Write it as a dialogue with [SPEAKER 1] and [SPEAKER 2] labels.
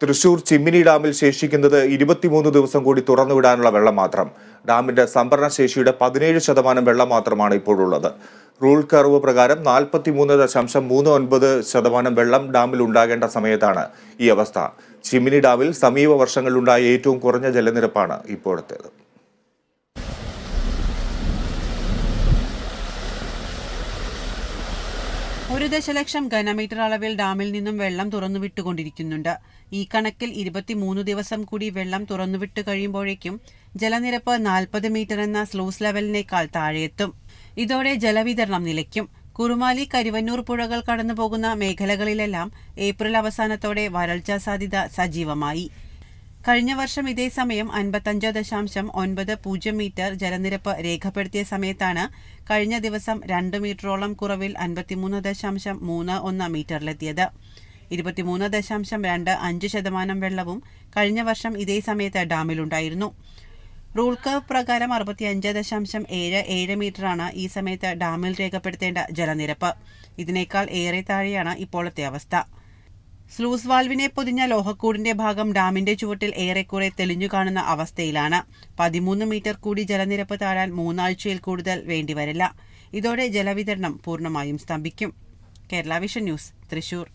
[SPEAKER 1] തൃശൂർ ചിമ്മിനി ഡാമിൽ ശേഷിക്കുന്നത് ഇരുപത്തിമൂന്ന് ദിവസം കൂടി തുറന്നുവിടാനുള്ള വെള്ളം മാത്രം. ഡാമിന്റെ സംഭരണ ശേഷിയുടെ പതിനേഴ് ശതമാനം വെള്ളം മാത്രമാണ് ഇപ്പോഴുള്ളത്. റൂൾ കർവ് പ്രകാരം നാൽപ്പത്തിമൂന്ന് ദശാംശം മൂന്ന് ഒൻപത് ശതമാനം വെള്ളം ഡാമിൽ ഉണ്ടാകേണ്ട സമയത്താണ് ഈ അവസ്ഥ. ചിമ്മിനി ഡാമിൽ സമീപ വർഷങ്ങളിലുണ്ടായ ഏറ്റവും കുറഞ്ഞ ജലനിരപ്പാണ് ഇപ്പോഴത്തേത്.
[SPEAKER 2] ഒരു ദശലക്ഷം ഘനമീറ്റർ അളവിൽ ഡാമിൽ നിന്നും വെള്ളം തുറന്നുവിട്ടുകൊണ്ടിരിക്കുന്നുണ്ട്. ഈ കണക്കിൽ ഇരുപത്തിമൂന്ന് ദിവസം കൂടി വെള്ളം തുറന്നുവിട്ട് കഴിയുമ്പോഴേക്കും ജലനിരപ്പ് നാൽപ്പത് മീറ്റർ എന്ന സ്ലൂസ് ലെവലിനേക്കാൾ താഴെയെത്തും. ഇതോടെ ജലവിതരണം നിലയ്ക്കും. കുറുമാലി കരുവന്നൂർ പുഴകൾ കടന്നുപോകുന്ന മേഖലകളിലെല്ലാം ഏപ്രിൽ അവസാനത്തോടെ വരൾച്ചാ സാധ്യത സജീവമായി. കഴിഞ്ഞ വർഷം ഇതേ സമയം അൻപത്തഞ്ച് ദശാംശം ഒൻപത് പൂജ്യം മീറ്റർ ജലനിരപ്പ് രേഖപ്പെടുത്തിയ സമയത്താണ് കഴിഞ്ഞ ദിവസം രണ്ട് മീറ്ററോളം കുറവിൽ അൻപത്തിമൂന്ന് ദശാംശം മൂന്ന് ഒന്ന് മീറ്ററിലെത്തിയത്. ഇരുപത്തിമൂന്ന് ദശാംശം രണ്ട് അഞ്ച് ശതമാനം വെള്ളവും കഴിഞ്ഞ വർഷം ഇതേ സമയത്ത് ഡാമിലുണ്ടായിരുന്നു. റൂൾ കർവ് പ്രകാരം അറുപത്തിയഞ്ച് ദശാംശം ഏഴ് ഏഴ് മീറ്ററാണ് ഈ സമയത്ത് ഡാമിൽ രേഖപ്പെടുത്തേണ്ട ജലനിരപ്പ്. ഇതിനേക്കാൾ ഏറെ താഴെയാണ് ഇപ്പോഴത്തെ അവസ്ഥ. സ്ലൂസ് വാൽവിനെ പൊതിഞ്ഞ ലോഹക്കൂടിന്റെ ഭാഗം ഡാമിന്റെ ചുവട്ടിൽ ഏറെക്കുറെ തെളിഞ്ഞു കാണുന്ന അവസ്ഥയിലാണ്. പതിമൂന്ന് മീറ്റർ കൂടി ജലനിരപ്പ് താഴാൻ മൂന്നാഴ്ചയിൽ കൂടുതൽ വേണ്ടിവരില്ല. ഇതോടെ ജലവിതരണം പൂർണമായും സ്തംഭിക്കും. Kerala vision news Thrissur.